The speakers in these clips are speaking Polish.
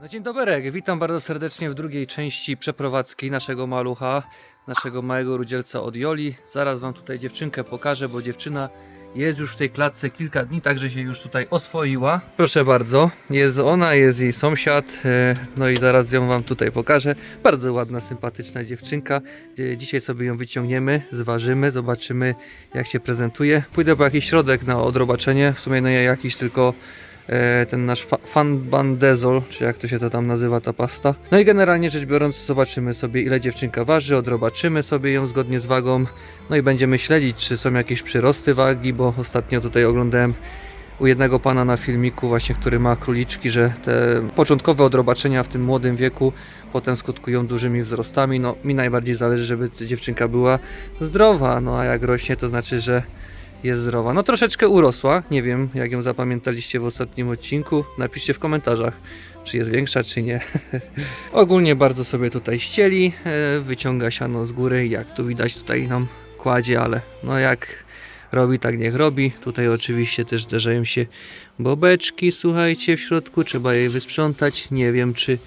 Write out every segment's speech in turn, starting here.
No dzień dobry, witam bardzo serdecznie w drugiej części przeprowadzki naszego malucha, naszego małego rudzielca od Joli. Zaraz wam tutaj dziewczynkę pokażę, bo dziewczyna jest już w tej klatce kilka dni, także się już tutaj oswoiła. Proszę bardzo, jest ona, jest jej sąsiad, e, no i zaraz ją wam tutaj pokażę. Bardzo ładna, sympatyczna dziewczynka. E, Dzisiaj sobie ją wyciągniemy, zważymy, zobaczymy jak się prezentuje. Pójdę po jakiś środek na odrobaczenie, w sumie no nie jakiś, tylko ten nasz fa- fanbandezol, czy jak to się to tam nazywa ta pasta. No i generalnie rzecz biorąc zobaczymy sobie ile dziewczynka waży, odrobaczymy sobie ją zgodnie z wagą, no i będziemy śledzić czy są jakieś przyrosty wagi, bo ostatnio tutaj oglądałem u jednego pana na filmiku właśnie, który ma króliczki, że te początkowe odrobaczenia w tym młodym wieku potem skutkują dużymi wzrostami. No mi najbardziej zależy, żeby dziewczynka była zdrowa, no a jak rośnie to znaczy, że jest zdrowa. No troszeczkę urosła, nie wiem jak ją zapamiętaliście w ostatnim odcinku. Napiszcie w komentarzach, czy jest większa, czy nie. Ogólnie bardzo sobie tutaj ścieli, e, wyciąga siano z góry, jak tu widać tutaj nam kładzie, ale no jak robi, tak niech robi. Tutaj oczywiście też zdarzają się bobeczki, słuchajcie, w środku, trzeba jej wysprzątać. Nie wiem czy...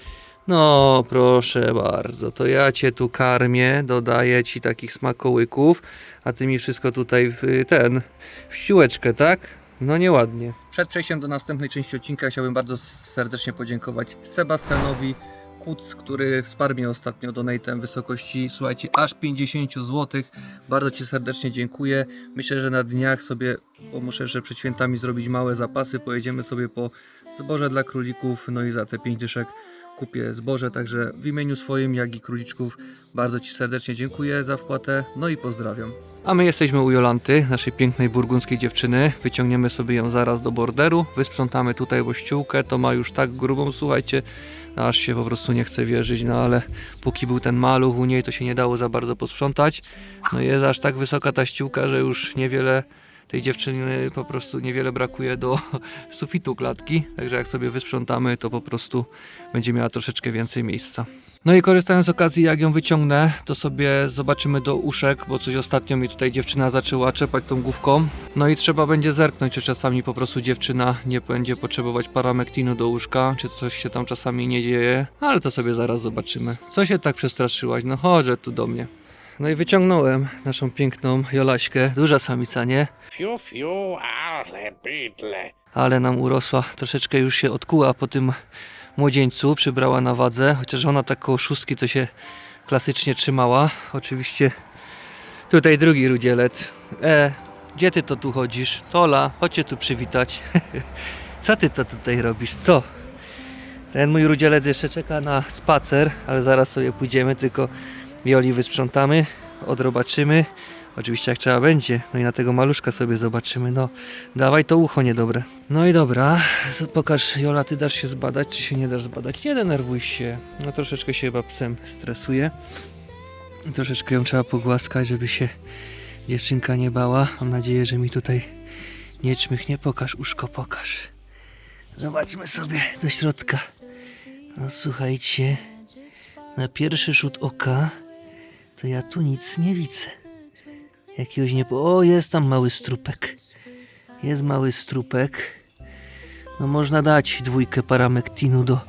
No proszę bardzo, to ja cię tu karmię, dodaję ci takich smakołyków, a ty mi wszystko tutaj w ten, w siłeczkę, tak? No nieładnie. Przed przejściem do następnej części odcinka chciałbym bardzo serdecznie podziękować Sebastianowi Kuc, który wsparł mnie ostatnio donatem w wysokości, słuchajcie, aż 50 zł. Bardzo Ci serdecznie dziękuję. Myślę, że na dniach sobie, bo muszę jeszcze przed świętami zrobić małe zapasy, pojedziemy sobie po zboże dla królików, no i za te 5 dyszek kupię zboże, także w imieniu swoim, jak i króliczków bardzo Ci serdecznie dziękuję za wpłatę, no i pozdrawiam. A my jesteśmy u Jolanty, naszej pięknej burgundzkiej dziewczyny. Wyciągniemy sobie ją zaraz do borderu, wysprzątamy tutaj bo ściółkę, to ma już tak grubą, słuchajcie, aż się po prostu nie chce wierzyć, no ale póki był ten maluch u niej, to się nie dało za bardzo posprzątać. No jest aż tak wysoka ta ściółka, że już niewiele tej dziewczyny po prostu niewiele brakuje do sufitu klatki, także jak sobie wysprzątamy, to po prostu będzie miała troszeczkę więcej miejsca. No i korzystając z okazji, jak ją wyciągnę, to sobie zobaczymy do uszek, bo coś ostatnio mi tutaj dziewczyna zaczęła czepać tą główką. No i trzeba będzie zerknąć, czy czasami po prostu dziewczyna nie będzie potrzebować paramektinu do łóżka, czy coś się tam czasami nie dzieje, ale to sobie zaraz zobaczymy. Co się tak przestraszyłaś? No chodź tu do mnie. No i wyciągnąłem naszą piękną Jolaśkę, duża samica, nie? Fiu, fiu, ale bydle. ale nam urosła, troszeczkę już się odkuła po tym młodzieńcu, przybrała na wadze, chociaż ona tak koło szóstki to się klasycznie trzymała. Oczywiście tutaj drugi rudzielec. E, gdzie ty to tu chodzisz? Tola, chodźcie tu przywitać. Co ty to tutaj robisz? Co? Ten mój rudzielec jeszcze czeka na spacer, ale zaraz sobie pójdziemy, tylko Joli wysprzątamy, odrobaczymy. Oczywiście jak trzeba będzie. No i na tego maluszka sobie zobaczymy. No, dawaj to ucho niedobre. No i dobra, pokaż Jola, ty dasz się zbadać, czy się nie dasz zbadać. Nie denerwuj się. No troszeczkę się chyba psem stresuje. Troszeczkę ją trzeba pogłaskać, żeby się dziewczynka nie bała. Mam nadzieję, że mi tutaj nie czmychnie. Pokaż, uszko, pokaż. Zobaczmy sobie do środka. No słuchajcie, na pierwszy rzut oka to ja tu nic nie widzę. Jakiegoś nie... O, jest tam mały strupek. Jest mały strupek. No można dać dwójkę paramektinu do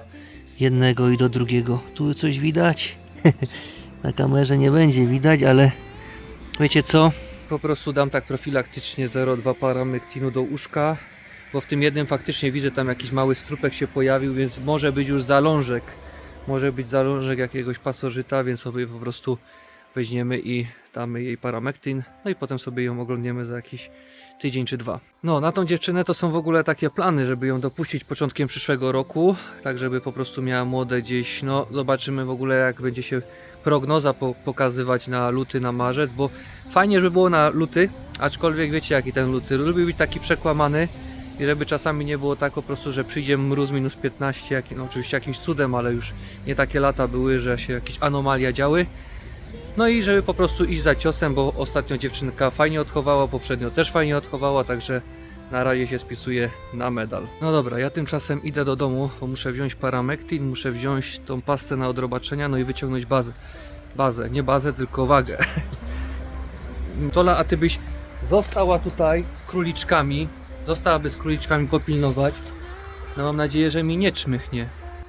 jednego i do drugiego. Tu coś widać? Na kamerze nie będzie widać, ale wiecie co? Po prostu dam tak profilaktycznie 0,2 paramektinu do uszka, bo w tym jednym faktycznie widzę tam jakiś mały strupek się pojawił, więc może być już zalążek. Może być zalążek jakiegoś pasożyta, więc sobie po prostu weźmiemy i damy jej paramektin, no i potem sobie ją oglądniemy za jakiś tydzień czy dwa. No, na tą dziewczynę to są w ogóle takie plany, żeby ją dopuścić początkiem przyszłego roku, tak żeby po prostu miała młode gdzieś, no zobaczymy w ogóle jak będzie się prognoza po, pokazywać na luty, na marzec, bo fajnie, żeby było na luty, aczkolwiek wiecie jaki ten luty, lubi być taki przekłamany i żeby czasami nie było tak po prostu, że przyjdzie mróz minus 15, jak, no oczywiście jakimś cudem, ale już nie takie lata były, że się jakieś anomalia działy. No i żeby po prostu iść za ciosem, bo ostatnio dziewczynka fajnie odchowała, poprzednio też fajnie odchowała, także na razie się spisuje na medal. No dobra, ja tymczasem idę do domu, bo muszę wziąć paramektin, muszę wziąć tą pastę na odrobaczenia, no i wyciągnąć bazę. Bazę, nie bazę, tylko wagę. Tola, a ty byś została tutaj z króliczkami, zostałaby z króliczkami popilnować. No mam nadzieję, że mi nie czmychnie.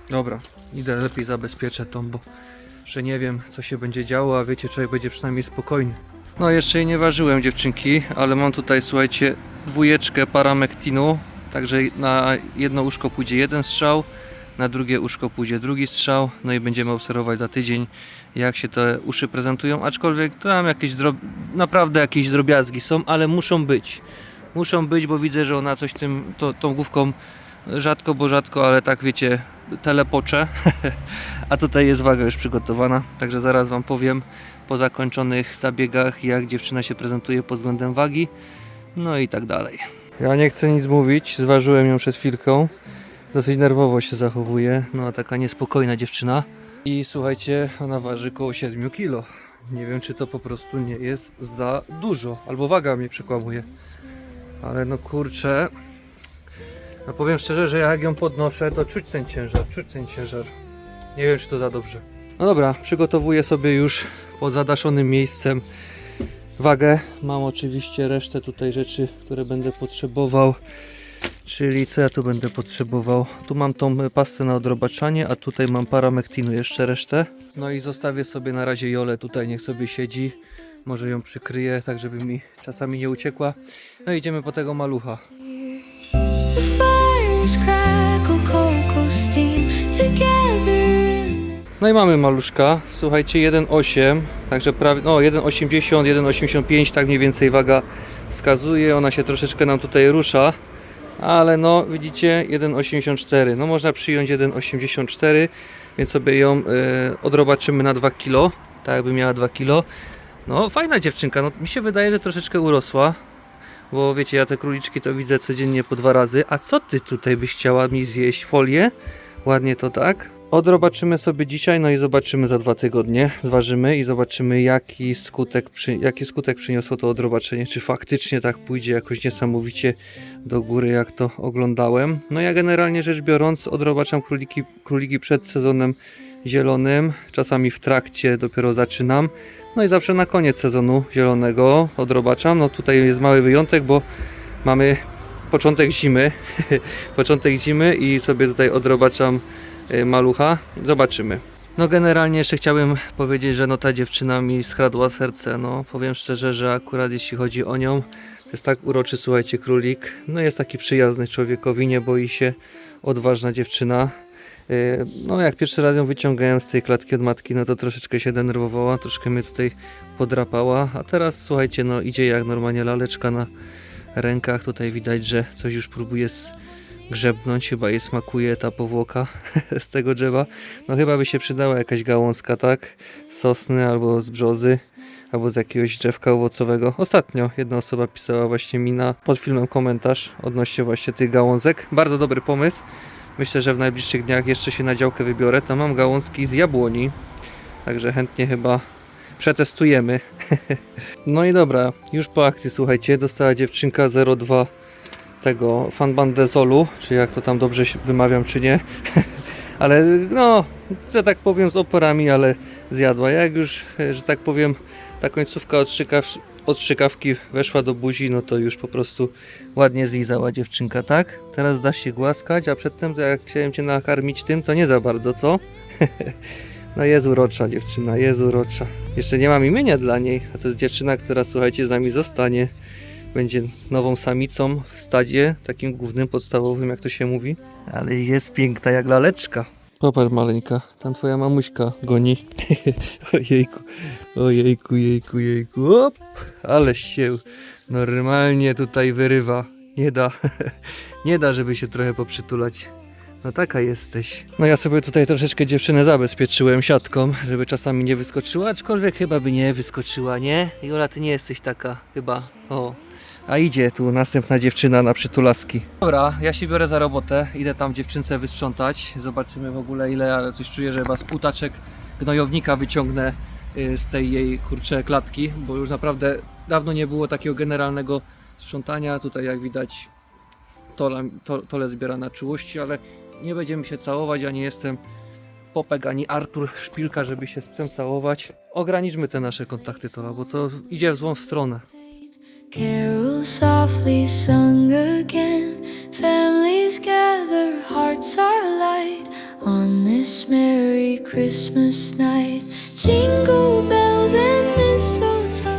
Dobra, idę lepiej zabezpieczę tą, bo że nie wiem co się będzie działo, a wiecie, człowiek będzie przynajmniej spokojny. No jeszcze jej nie ważyłem dziewczynki, ale mam tutaj słuchajcie dwójeczkę paramektinu, także na jedno uszko pójdzie jeden strzał, na drugie uszko pójdzie drugi strzał, no i będziemy obserwować za tydzień jak się te uszy prezentują, aczkolwiek tam jakieś naprawdę jakieś drobiazgi są, ale muszą być. Muszą być, bo widzę, że ona coś tym, to, tą główką rzadko, bo rzadko, ale tak wiecie, telepocze. A tutaj jest waga już przygotowana, także zaraz Wam powiem po zakończonych zabiegach, jak dziewczyna się prezentuje pod względem wagi, no i tak dalej. Ja nie chcę nic mówić, zważyłem ją przed chwilką. Dosyć nerwowo się zachowuje, no taka niespokojna dziewczyna. I słuchajcie, ona waży około 7 kg. Nie wiem, czy to po prostu nie jest za dużo, albo waga mnie przekłamuje. Ale no kurczę, no powiem szczerze, że jak ją podnoszę, to czuć ten ciężar, czuć ten ciężar. Nie wiem, czy to za dobrze. No dobra, przygotowuję sobie już pod zadaszonym miejscem wagę. Mam oczywiście resztę tutaj rzeczy, które będę potrzebował. Czyli co ja tu będę potrzebował? Tu mam tą pastę na odrobaczanie, a tutaj mam paramektinu jeszcze resztę. No i zostawię sobie na razie Jolę tutaj, niech sobie siedzi. Może ją przykryję, tak żeby mi czasami nie uciekła. No i idziemy po tego malucha. No i mamy maluszka, słuchajcie 1,8, także prawie, no 1,80, 1,85, tak mniej więcej waga wskazuje, ona się troszeczkę nam tutaj rusza, ale no widzicie 1,84, no można przyjąć 1,84, więc sobie ją y, odrobaczymy na 2 kg, tak jakby miała 2 kg. No fajna dziewczynka, no mi się wydaje, że troszeczkę urosła, bo wiecie, ja te króliczki to widzę codziennie po dwa razy, a co ty tutaj byś chciała mi zjeść? Folię? Ładnie to tak. Odrobaczymy sobie dzisiaj, no i zobaczymy za dwa tygodnie. Zważymy i zobaczymy, jaki skutek, przy, jaki skutek przyniosło to odrobaczenie. Czy faktycznie tak pójdzie jakoś niesamowicie do góry, jak to oglądałem. No ja generalnie rzecz biorąc, odrobaczam króliki, króliki przed sezonem zielonym. Czasami w trakcie dopiero zaczynam. No i zawsze na koniec sezonu zielonego odrobaczam. No tutaj jest mały wyjątek, bo mamy początek zimy. początek zimy i sobie tutaj odrobaczam y, malucha. Zobaczymy. No generalnie jeszcze chciałbym powiedzieć, że no ta dziewczyna mi skradła serce. No powiem szczerze, że akurat jeśli chodzi o nią, jest tak uroczy, słuchajcie, królik. No jest taki przyjazny człowiekowi, nie boi się, odważna dziewczyna. Y, No jak pierwszy raz ją wyciągałem z tej klatki od matki, no to troszeczkę się denerwowała, troszkę mnie tutaj podrapała, a teraz słuchajcie, no idzie jak normalnie laleczka na rękach. Tutaj widać, że coś już próbuje grzebnąć, chyba jej smakuje ta powłoka z tego drzewa. No chyba by się przydała jakaś gałązka, tak? Z Sosny albo z brzozy, albo z jakiegoś drzewka owocowego. Ostatnio jedna osoba pisała właśnie mi na pod filmem komentarz odnośnie właśnie tych gałązek. Bardzo dobry pomysł. Myślę, że w najbliższych dniach jeszcze się na działkę wybiorę. Tam mam gałązki z jabłoni, także chętnie chyba przetestujemy. no i dobra, już po akcji słuchajcie, dostała dziewczynka 02 tego fanbandezolu, czy jak to tam dobrze wymawiam, czy nie. ale no, że tak powiem z oporami, ale zjadła. Jak już, że tak powiem, ta końcówka odstrzykaw, odstrzykawki weszła do buzi, no to już po prostu ładnie zlizała dziewczynka, tak? Teraz da się głaskać, a przedtem jak chciałem Cię nakarmić tym, to nie za bardzo, co? No jest urocza dziewczyna, jest urocza. Jeszcze nie mam imienia dla niej, a to jest dziewczyna, która słuchajcie z nami zostanie. Będzie nową samicą w stadzie, takim głównym, podstawowym, jak to się mówi. Ale jest piękna jak laleczka. Popatrz maleńka, tam twoja mamuśka goni. ojejku, ojejku, jejku, jejku. Op, ale się normalnie tutaj wyrywa. Nie da, nie da, żeby się trochę poprzytulać. No taka jesteś. No ja sobie tutaj troszeczkę dziewczynę zabezpieczyłem siatką, żeby czasami nie wyskoczyła, aczkolwiek chyba by nie wyskoczyła, nie? Jola, ty nie jesteś taka, chyba. O. A idzie tu następna dziewczyna na przytulaski. Dobra, ja się biorę za robotę, idę tam dziewczynce wysprzątać. Zobaczymy w ogóle ile, ale coś czuję, że chyba z półtaczek gnojownika wyciągnę y, z tej jej kurcze klatki, bo już naprawdę dawno nie było takiego generalnego sprzątania. Tutaj jak widać tole, to, tole zbiera na czułości, ale nie będziemy się całować, ja nie jestem Popek ani Artur Szpilka, żeby się z całować. Ograniczmy te nasze kontakty Tola, bo to idzie w złą stronę. Carol softly sung again. Families gather, hearts are light on this Merry Christmas night. Jingle bells and mistletoe.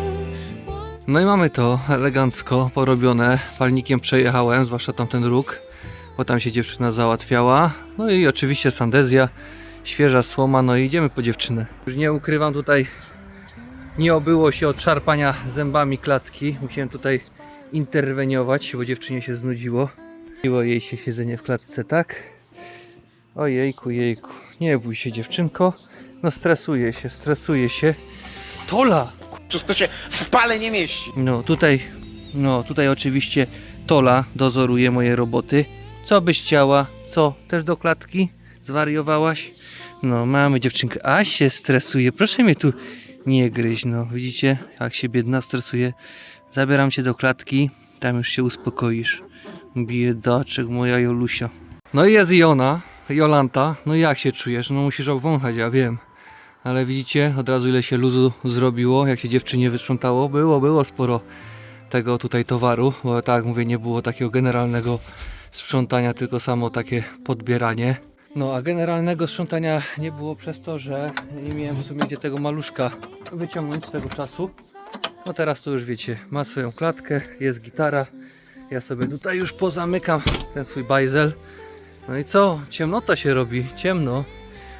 No i mamy to elegancko porobione. Palnikiem przejechałem, zwłaszcza tamten róg, bo tam się dziewczyna załatwiała. No i oczywiście sandezja, świeża słoma, no i idziemy po dziewczynę. Już nie ukrywam tutaj, nie obyło się od szarpania zębami klatki. Musiałem tutaj interweniować, bo dziewczynie się znudziło. Znudziło jej się siedzenie w klatce, tak? Ojejku, jejku. Nie bój się dziewczynko. No stresuje się, stresuje się. Tola! To się w pale nie mieści. No tutaj, no tutaj oczywiście Tola dozoruje moje roboty. Co byś chciała? Co? Też do klatki? Zwariowałaś? No mamy dziewczynkę. A się stresuje. Proszę mnie tu nie gryź. No widzicie jak się biedna stresuje. Zabieram cię do klatki. Tam już się uspokoisz. Biedaczek moja Jolusia. No i jest i ona, Jolanta. No jak się czujesz? No musisz obwąchać, ja wiem. Ale widzicie od razu ile się luzu zrobiło, jak się dziewczynie wysprzątało. Było, było sporo tego tutaj towaru, bo tak jak mówię, nie było takiego generalnego sprzątania, tylko samo takie podbieranie. No a generalnego sprzątania nie było przez to, że nie miałem w sumie gdzie tego maluszka wyciągnąć z tego czasu. No teraz to już wiecie, ma swoją klatkę, jest gitara. Ja sobie tutaj już pozamykam ten swój bajzel. No i co? Ciemnota się robi, ciemno.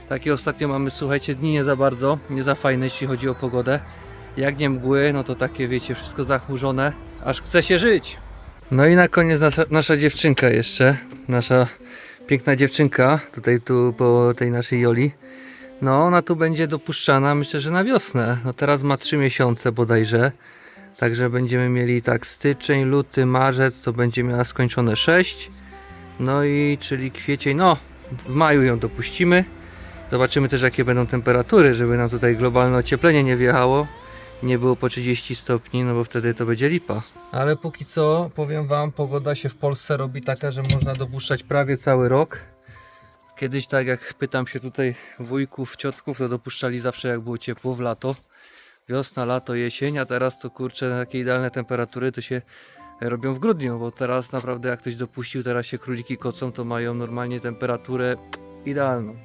Takie ostatnio mamy, słuchajcie, dni nie za bardzo, nie za fajne, jeśli chodzi o pogodę. Jak nie mgły, no to takie, wiecie, wszystko zachmurzone, aż chce się żyć. No i na koniec nasza, nasza dziewczynka jeszcze, nasza piękna dziewczynka, tutaj tu po tej naszej Joli. No, ona tu będzie dopuszczana, myślę, że na wiosnę. No teraz ma 3 miesiące bodajże. Także będziemy mieli tak styczeń, luty, marzec, to będzie miała skończone 6. No i czyli kwiecień, no w maju ją dopuścimy. Zobaczymy też jakie będą temperatury, żeby nam tutaj globalne ocieplenie nie wjechało. Nie było po 30 stopni, no bo wtedy to będzie lipa. Ale póki co, powiem Wam, pogoda się w Polsce robi taka, że można dopuszczać prawie cały rok. Kiedyś tak jak pytam się tutaj wujków, ciotków, to dopuszczali zawsze jak było ciepło w lato. Wiosna, lato, jesień, a teraz to kurczę, takie idealne temperatury to się robią w grudniu, bo teraz naprawdę jak ktoś dopuścił, teraz się króliki kocą, to mają normalnie temperaturę idealną.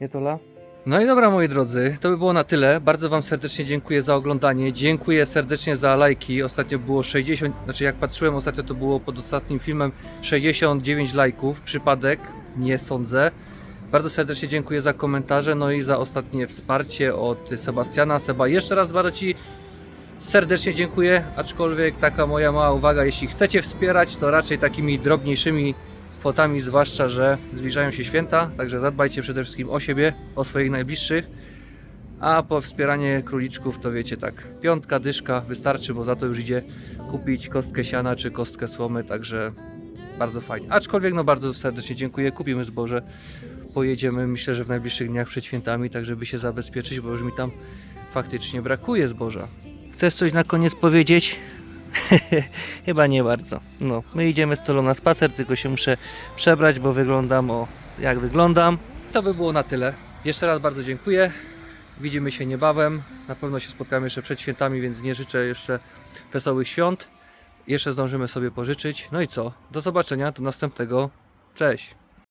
Nie Tola? No i dobra moi drodzy, to by było na tyle. Bardzo Wam serdecznie dziękuję za oglądanie. Dziękuję serdecznie za lajki. Ostatnio było 60, znaczy jak patrzyłem ostatnio to było pod ostatnim filmem 69 lajków. Przypadek? Nie sądzę. Bardzo serdecznie dziękuję za komentarze, no i za ostatnie wsparcie od Sebastiana. Seba, jeszcze raz bardzo Ci serdecznie dziękuję, aczkolwiek taka moja mała uwaga, jeśli chcecie wspierać, to raczej takimi drobniejszymi kwotami, zwłaszcza, że zbliżają się święta, także zadbajcie przede wszystkim o siebie, o swoich najbliższych, a po wspieranie króliczków to wiecie tak, piątka, dyszka wystarczy, bo za to już idzie kupić kostkę siana czy kostkę słomy, także bardzo fajnie. Aczkolwiek no bardzo serdecznie dziękuję, kupimy zboże, pojedziemy myślę, że w najbliższych dniach przed świętami, tak żeby się zabezpieczyć, bo już mi tam faktycznie brakuje zboża. Chcesz coś na koniec powiedzieć? Chyba nie bardzo. No, my idziemy z Tolą na spacer, tylko się muszę przebrać, bo wyglądam o jak wyglądam. To by było na tyle. Jeszcze raz bardzo dziękuję. Widzimy się niebawem. Na pewno się spotkamy jeszcze przed świętami, więc nie życzę jeszcze wesołych świąt. Jeszcze zdążymy sobie pożyczyć. No i co? Do zobaczenia, do następnego. Cześć!